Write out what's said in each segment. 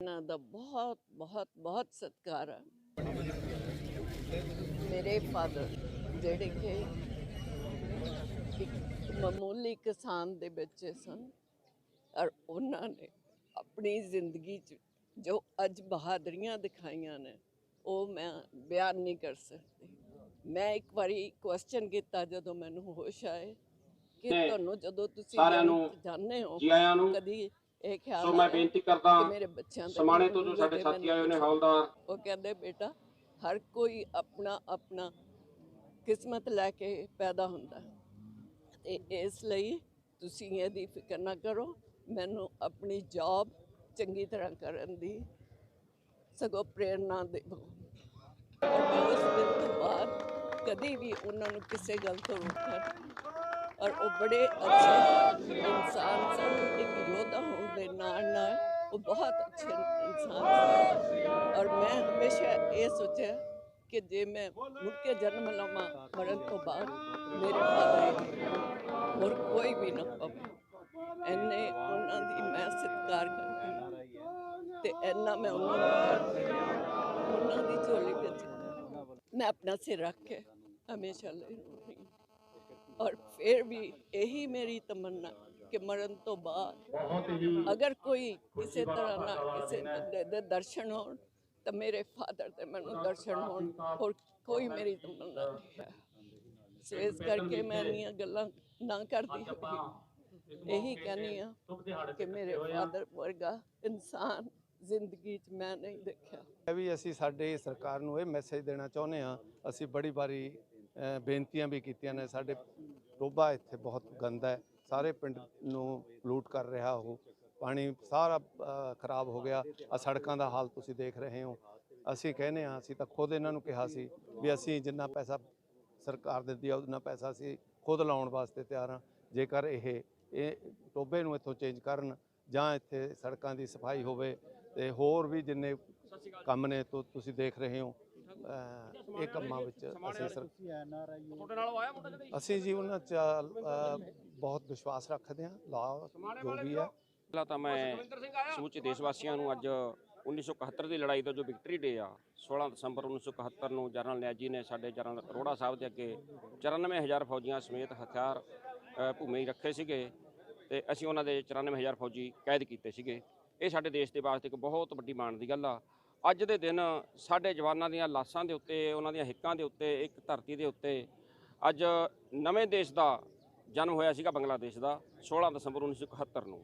ਇਹਨਾਂ ਦਾ ਬਹੁਤ ਬਹੁਤ ਬਹੁਤ ਸਤਿਕਾਰ ਹੈ ਮੇਰੇ ਫਾਦਰ ਜਿਹੜੇ ਕਿ ਇੱਕ ਮਾਮੂਲੀ ਕਿਸਾਨ ਦੇ ਬੱਚੇ ਸਨ ਔਰ ਉਹਨਾਂ ਨੇ ਆਪਣੀ ਜ਼ਿੰਦਗੀ 'ਚ ਜੋ ਅੱਜ ਬਹਾਦਰੀਆਂ ਦਿਖਾਈਆਂ ਨੇ ਉਹ ਮੈਂ ਬਿਆਨ ਨਹੀਂ ਕਰ ਸਕਦੀ। ਮੈਂ ਇੱਕ ਵਾਰੀ ਕੁਐਸਚਨ ਕੀਤਾ ਜਦੋਂ ਮੈਨੂੰ ਹੋਸ਼ ਆਏ ਕਿ ਤੁਹਾਨੂੰ ਜਦੋਂ ਤੁਸੀਂ ਸਾਰਿਆਂ ਨੂੰ ਜਾਣਦੇ ਹੋ ਕਦੀ ਇਹ ਖਿਆਲ ਸੋ ਮੈਂ ਬੇਨਤੀ ਕਰਦਾ ਕਿ ਮੇਰੇ ਬੱਚਿਆਂ ਦਾ ਸਮਾਣੇ ਤੋਂ ਜੋ ਸਾਡੇ ਸਾਥੀ ਆਏ ਨੇ ਹੌਲਦਾਰ ਉਹ ਕਹਿੰਦੇ ਬੇਟਾ ਹਰ ਕੋਈ ਆਪਣਾ ਆਪਣਾ ਕਿਸਮਤ ਲੈ ਕੇ ਪੈਦਾ ਹੁੰਦਾ ਤੇ ਇਸ ਲਈ ਤੁਸੀਂ ਇਹਦੀ ਫਿਕਰ ਨਾ ਕਰੋ। ਮੈਨੂੰ ਆਪਣੀ ਜੌਬ ਚੰਗੀ ਤਰ੍ਹਾਂ ਕਰਨ ਦੀ ਸਗੋਂ ਪ੍ਰੇਰਣਾ ਦੇਵੋ ਉਸ ਦਿਨ ਤੋਂ ਬਾਅਦ ਕਦੀ ਵੀ ਉਹਨਾਂ ਨੂੰ ਕਿਸੇ ਗੱਲ ਤੋਂ ਨਹੀਂ। ਔਰ ਉਹ ਬੜੇ ਅੱਛੇ ਇਨਸਾਨ ਸਨ। ਇੱਕ ਯੋਧਾ ਹੋਣ ਦੇ ਨਾਲ ਨਾਲ ਉਹ ਬਹੁਤ ਅੱਛੇ ਇਨਸਾਨ ਸਨ। ਔਰ ਮੈਂ ਹਮੇਸ਼ਾ ਇਹ ਸੋਚਿਆ ਕਿ ਜੇ ਮੈਂ ਮੁੜ ਕੇ ਜਨਮ ਲਵਾਂ ਮਰਨ ਤੋਂ ਬਾਅਦ ਮੇਰੇ ਫਾਦਰ ਹੋਰ ਕੋਈ ਵੀ ਨਾ ਪਵੇ। ਐਨੇ ਉਹਨਾਂ ਦੀ ਮੈਂ ਸਤਿਕਾਰ ਕਰਦੀ ਤੇ ਐਨਾ ਮੈਂ ਉਹਨਾਂ ਨੂੰ ਉਹਨਾਂ ਦੀ ਝੋਲੀ ਵਿੱਚ ਮੈਂ ਆਪਣਾ ਸਿਰ ਰੱਖ ਕੇ ਹਮੇਸ਼ਾ ਲਈ ਔਰ ਫਿਰ ਵੀ ਇਹੀ ਮੇਰੀ ਤਮੰਨਾ ਕਿ ਮਰਨ ਤੋਂ ਬਾਅਦ ਅਗਰ ਕੋਈ ਕਿਸੇ ਤਰ੍ਹਾਂ ਨਾਲ ਕਿਸੇ ਬੰਦੇ ਦੇ ਦਰਸ਼ਨ ਹੋਣ ਤਾਂ ਮੇਰੇ ਫਾਦਰ ਤੇ ਮੈਨੂੰ ਦਰਸ਼ਨ ਹੋਣ ਹੋਰ ਕੋਈ ਮੇਰੀ ਤਮੰਨਾ ਨਹੀਂ ਹੈ ਸੋ ਇਸ ਕਰਕੇ ਮੈਂ ਇੰਨੀਆਂ ਗੱਲਾਂ ਨਾ ਕਰਦੀ ਹੋਈ ਇਹੀ ਕਹਿੰਦੀ ਆ ਕਿ ਮੇਰੇ ਫਾਦਰ ਵਰਗਾ ਇਨਸਾਨ ਜ਼ਿੰਦਗੀ 'ਚ ਮੈਂ ਨਹੀਂ ਦੇਖਿਆ ਇਹ ਵੀ ਅਸੀਂ ਸਾਡੇ ਸਰਕਾਰ ਨੂੰ ਇਹ ਮੈਸੇਜ ਦੇਣਾ ਚਾਹੁੰਦੇ ਹਾਂ ਅਸੀਂ ਬੜੀ ਵਾਰੀ ਬੇਨਤੀਆਂ ਵੀ ਕੀਤੀਆਂ ਨੇ ਸਾਡੇ ਟੋਬਾ ਇੱਥੇ ਬਹੁਤ ਗੰਦਾ ਹੈ। ਸਾਰੇ ਪਿੰਡ ਨੂੰ ਪਲੂਟ ਕਰ ਰਿਹਾ ਉਹ। ਪਾਣੀ ਸਾਰਾ ਖਰਾਬ ਹੋ ਗਿਆ। ਆ ਸੜਕਾਂ ਦਾ ਹਾਲ ਤੁਸੀਂ ਦੇਖ ਰਹੇ ਹੋ। ਅਸੀਂ ਕਹਿੰਦੇ ਹਾਂ, ਅਸੀਂ ਤਾਂ ਖੁਦ ਇਹਨਾਂ ਨੂੰ ਕਿਹਾ ਸੀ ਵੀ ਅਸੀਂ ਜਿੰਨਾ ਪੈਸਾ ਸਰਕਾਰ ਦਿੰਦੀ ਆ ਉਹਨਾਂ ਪੈਸਾ ਅਸੀਂ ਖੁਦ ਲਾਉਣ ਵਾਸਤੇ ਤਿਆਰ ਹਾਂ। ਜੇਕਰ ਇਹ ਇਹ ਟੋਬੇ ਨੂੰ ਇੱਥੋਂ ਚੇਂਜ ਕਰਨ ਜਾਂ ਇੱਥੇ ਸੜਕਾਂ ਦੀ ਸਫ਼ਾਈ ਹੋਵੇ ਤੇ ਹੋਰ ਵੀ ਜਿੰਨੇ ਕੰਮ ਨੇ ਤੋ ਤੁਸੀਂ ਦੇਖ ਰਹੇ ਹੋ। ਅਹ ਇਹ ਕੰਮਾਂ ਵਿੱਚ ਅਸੀਂ ਸਰ ਅਸੀਂ ਜੀ ਉਹਨਾਂ ਚ ਅਹ, ਬਹੁਤ ਵਿਸ਼ਵਾਸ ਰੱਖਦੇ ਹਾਂ ਲਾ ਜੋ ਵੀ ਹੈ। ਪਹਿਲਾਂ ਤਾਂ ਮੈਂ ਸਮੁੱਚੇ ਦੇਸ਼ ਵਾਸੀਆਂ ਨੂੰ ਅੱਜ 1971 ਦੀ ਲੜਾਈ ਦਾ ਜੋ ਵਿਕਟਰੀ ਡੇ ਆ 16 ਦਸੰਬਰ 1971 ਨੂੰ ਜਨਰਲ ਨਿਆਜੀ ਨੇ ਸਾਡੇ ਜਨਰਲ ਅਰੋੜਾ ਸਾਹਿਬ ਦੇ ਅੱਗੇ 94000 ਫੌਜੀਆਂ ਸਮੇਤ ਹਥਿਆਰ ਅ, ਭੂਮੀ ਰੱਖੇ ਸੀਗੇ ਤੇ ਅਸੀਂ ਉਹਨਾਂ ਦੇ 94000 ਫੌਜੀ ਕੈਦ ਕੀਤੇ ਸੀਗੇ। ਇਹ ਸਾਡੇ ਦੇਸ਼ ਦੇ ਵਾਸਤੇ ਇੱਕ ਬਹੁਤ ਵੱਡੀ ਮਾਣ ਦੀ ਗੱਲ ਆ। ਅੱਜ ਦੇ ਦਿਨ ਸਾਡੇ ਜਵਾਨਾਂ ਦੀਆਂ ਲਾਸ਼ਾਂ ਦੇ ਉੱਤੇ, ਉਹਨਾਂ ਦੀਆਂ ਹਿੱਕਾਂ ਦੇ ਉੱਤੇ, ਇੱਕ ਧਰਤੀ ਦੇ ਉੱਤੇ ਅੱਜ ਨਵੇਂ ਦੇਸ਼ ਦਾ ਜਨਮ ਹੋਇਆ ਸੀਗਾ ਬੰਗਲਾਦੇਸ਼ ਦਾ 16 ਦਸੰਬਰ 1971 ਨੂੰ।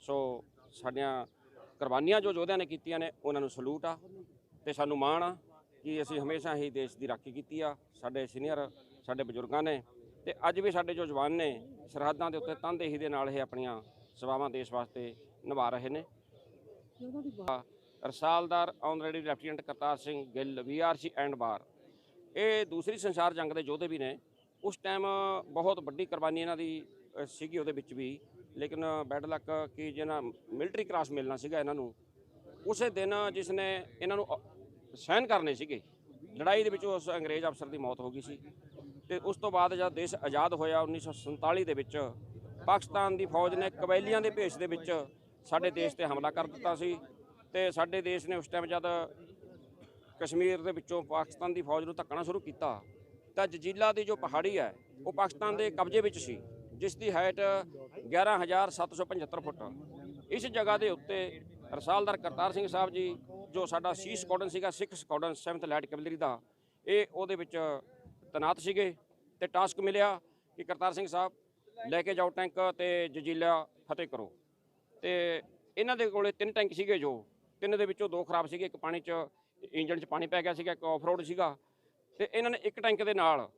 ਸੋ ਸਾਡੀਆਂ ਕੁਰਬਾਨੀਆਂ ਜੋ ਯੋਧਿਆਂ ਨੇ ਕੀਤੀਆਂ ਨੇ, ਉਹਨਾਂ ਨੂੰ ਸਲੂਟ ਆ ਤੇ ਸਾਨੂੰ ਮਾਣ ਆ ਕਿ ਅਸੀਂ ਹਮੇਸ਼ਾ ਹੀ ਦੇਸ਼ ਦੀ ਰਾਖੀ ਕੀਤੀ ਆ। ਸਾਡੇ ਸੀਨੀਅਰ, ਸਾਡੇ ਬਜ਼ੁਰਗਾਂ ਨੇ ਤੇ ਅੱਜ ਵੀ ਸਾਡੇ ਜੋ ਜਵਾਨ ਨੇ, ਸਰਹੱਦਾਂ ਦੇ ਉੱਤੇ ਤਨਦੇਹੀ ਦੇ ਨਾਲ ਇਹ ਆਪਣੀਆਂ ਸੇਵਾਵਾਂ ਦੇਸ਼ ਵਾਸਤੇ ਨਿਭਾ ਰਹੇ ਨੇ। Risaldar honorary lieutenant Kartar Singh Gill VrC and bar. ਇਹ ਦੂਸਰੀ ਸੰਸਾਰ ਜੰਗ ਦੇ ਯੋਧੇ ਵੀ ਨੇ। ਉਸ ਟਾਈਮ ਬਹੁਤ ਵੱਡੀ ਕੁਰਬਾਨੀ ਇਹਨਾਂ ਦੀ ਸੀਗੀ ਉਹਦੇ ਵਿੱਚ ਵੀ। ਲੇਕਿਨ ਬੈਡ ਲੱਕ ਕਿ ਜਿਹਨਾਂ ਮਿਲਟਰੀ ਕ੍ਰਾਸ ਮਿਲਣਾ ਸੀਗਾ ਇਹਨਾਂ ਨੂੰ ਉਸੇ ਦਿਨ ਜਿਸ ਨੇ ਇਹਨਾਂ ਨੂੰ ਅ, ਸਹਿਨ ਕਰਨੇ ਸੀਗੇ। ਲੜਾਈ ਦੇ ਵਿੱਚ ਉਸ ਅੰਗਰੇਜ਼ ਅਫਸਰ ਦੀ ਮੌਤ ਹੋ ਗਈ ਸੀ। ਤੇ ਉਸ ਤੋਂ ਬਾਅਦ ਜਦ ਦੇਸ਼ ਆਜ਼ਾਦ ਹੋਇਆ 1947 ਦੇ ਵਿੱਚ ਪਾਕਿਸਤਾਨ ਦੀ ਫੌਜ ਨੇ ਕਬੈਲੀਆਂ ਦੇ ਭੇਸ ਦੇ ਵਿੱਚ ਸਾਡੇ ਦੇਸ਼ ਤੇ ਹਮਲਾ ਕਰ ਦਿੱਤਾ ਸੀ। ਤੇ ਸਾਡੇ ਦੇਸ਼ ਨੇ ਉਸ ਟਾਈਮ ਜਦ ਕਸ਼ਮੀਰ ਦੇ ਵਿੱਚੋਂ ਪਾਕਿਸਤਾਨ ਦੀ ਫੌਜ ਨੂੰ ਧੱਕਣਾ ਸ਼ੁਰੂ ਕੀਤਾ, ਤਾਂ ਜਜੀਲਾ ਦੀ ਜੋ ਪਹਾੜੀ ਹੈ, ਉਹ ਪਾਕਿਸਤਾਨ ਦੇ ਕਬਜ਼ੇ ਵਿੱਚ ਸੀ, ਜਿਸ ਦੀ ਹਾਈਟ 11775 ਫੁੱਟ। ਇਸ ਜਗ੍ਹਾ ਦੇ ਉੱਤੇ ਰਸਾਲਦਾਰ ਕਰਤਾਰ ਸਿੰਘ ਸਾਹਿਬ ਜੀ, ਜੋ ਸਾਡਾ ਸੀ ਸਕਾਡਨ ਸੀਗਾ, ਸਿੱਖ ਸਕਾਡਨ 7th ਲਾਈਟ ਕੈਵਲਰੀ ਦਾ, ਇਹ ਉਹਦੇ ਵਿੱਚ ਤੈਨਾਤ ਸੀਗੇ ਤੇ ਟਾਸਕ ਮਿਲਿਆ ਕਿ ਕਰਤਾਰ ਸਿੰਘ ਸਾਹਿਬ, ਲੈ ਕੇ ਜਾਓ ਟੈਂਕ ਤੇ ਜਜੀਲਾ ਫਤਿਹ ਕਰੋ। ਤੇ ਇਹਨਾਂ ਦੇ ਕੋਲੇ ਤਿੰਨ ਟੈਂਕ ਸੀਗੇ ਜੋ ਤਿੰਨ ਦੇ ਵਿੱਚੋਂ ਦੋ ਖਰਾਬ ਸੀਗੇ, ਇੱਕ ਪਾਣੀ 'ਚ ਇੰਜਣ 'ਚ ਪਾਣੀ ਪੈ ਗਿਆ ਸੀਗਾ, ਇੱਕ ਆਫਰੋਡ ਸੀਗਾ। ਤੇ ਇਹਨਾਂ ਨੇ ਇੱਕ ਟੈਂਕ ਦੇ ਨਾਲ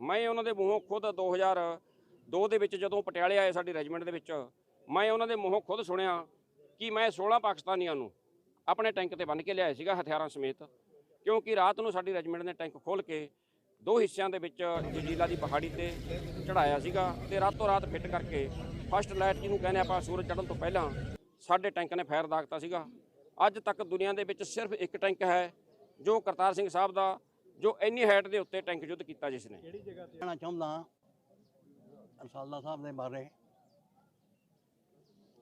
ਮੈਂ ਉਹਨਾਂ ਦੇ ਮੂੰਹੋਂ ਖੁਦ 2002 ਦੇ ਵਿੱਚ ਜਦੋਂ ਪਟਿਆਲੇ ਆਏ ਸਾਡੀ ਰੈਜੀਮੈਂਟ ਦੇ ਵਿੱਚ, ਮੈਂ ਉਹਨਾਂ ਦੇ ਮੂੰਹੋਂ ਖੁਦ ਸੁਣਿਆ ਕਿ ਮੈਂ 16 ਪਾਕਿਸਤਾਨੀਆਂ ਨੂੰ ਆਪਣੇ ਟੈਂਕ ਤੇ ਬੰਨ੍ਹ ਕੇ ਲਿਆਇਆ ਸੀਗਾ ਹਥਿਆਰਾਂ ਸਮੇਤ, ਕਿਉਂਕਿ ਰਾਤ ਨੂੰ ਸਾਡੀ ਰੈਜੀਮੈਂਟ ਨੇ ਟੈਂਕ ਖੋਲ ਕੇ ਦੋ ਹਿੱਸਿਆਂ ਦੇ ਵਿੱਚ ਜਜੀਲਾ ਦੀ ਪਹਾੜੀ ਤੇ ਚੜਾਇਆ ਸੀਗਾ ਤੇ ਰਾਤੋਂ ਰਾਤ ਫਿੱਟ ਕਰਕੇ ਫਸਟ ਲਾਈਟ ਜਿਹਨੂੰ ਕਹਿੰਦੇ ਆਪਾਂ ਸੂਰਜ ਚੜ੍ਹਨ ਤੋਂ ਪਹਿਲਾਂ ਸਾਡੇ ਟੈਂਕ ਨੇ ਫਾਇਰ ਦਾਗਤਾ ਸੀਗਾ। ਅੱਜ ਤੱਕ ਦੁਨੀਆ ਦੇ ਵਿੱਚ ਸਿਰਫ ਇੱਕ ਟੈਂਕ ਹੈ ਜੋ ਕਰਤਾਰ ਸਿੰਘ ਸਾਹਿਬ ਦਾ ਜੋ ਇੰਨੀ ਹਾਈਟ ਦੇ ਉੱਤੇ ਟੈਂਕ ਯੁੱਧ ਕੀਤਾ ਜਿਸ ਨੇ ਕਿਹੜੀ ਜਗ੍ਹਾ ਤੇ? ਕਹਿਣਾ ਸਾਹਿਬ ਦੇ ਬਾਰੇ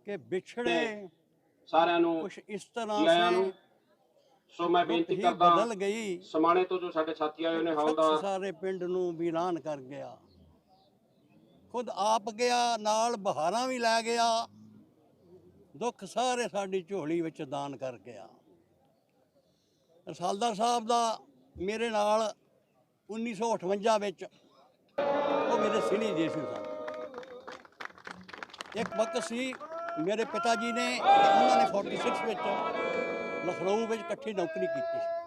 ਕਿ ਵਿਛੜੇ ਸਾਰਿਆਂ ਨੂੰ ਕੁਝ ਇਸ ਤਰ੍ਹਾਂ ਸੇ ਸੋ ਮੈਂ ਬੇਨਤੀ ਕਰਦਾ ਬਦਲ ਗਈ। ਸਮਾਣੇ ਤੋਂ ਜੋ ਸਾਡੇ ਸਾਥੀ ਆਏ ਉਹਨੇ ਹੌਲਦਾਰ। ਸਾਰੇ ਪਿੰਡ ਨੂੰ ਵੀਰਾਨ ਕਰ ਗਿਆ। ਖੁਦ ਆਪ ਗਿਆ ਨਾਲ ਬਹਾਰਾਂ ਵੀ ਲੈ ਗਿਆ। ਦੁੱਖ ਸਾਰੇ ਸਾਡੀ ਝੋਲੀ ਵਿੱਚ ਦਾਨ ਕਰ ਗਿਆ ਰਸਾਲਦਾਰ ਸਾਹਿਬ ਦਾ ਮੇਰੇ ਨਾਲ 1958 ਵਿੱਚ ਉਹ ਮੇਰੇ ਸਿਨੀ ਜੀ ਸੀ ਸਨ। ਇੱਕ ਵਕਤ ਸੀ ਮੇਰੇ ਪਿਤਾ ਜੀ ਨੇ ਉਹਨਾਂ ਨੇ 46 ਵਿੱਚ ਲਖਨਊ ਵਿੱਚ ਇਕੱਠੀ ਨੌਕਰੀ ਕੀਤੀ ਸੀ।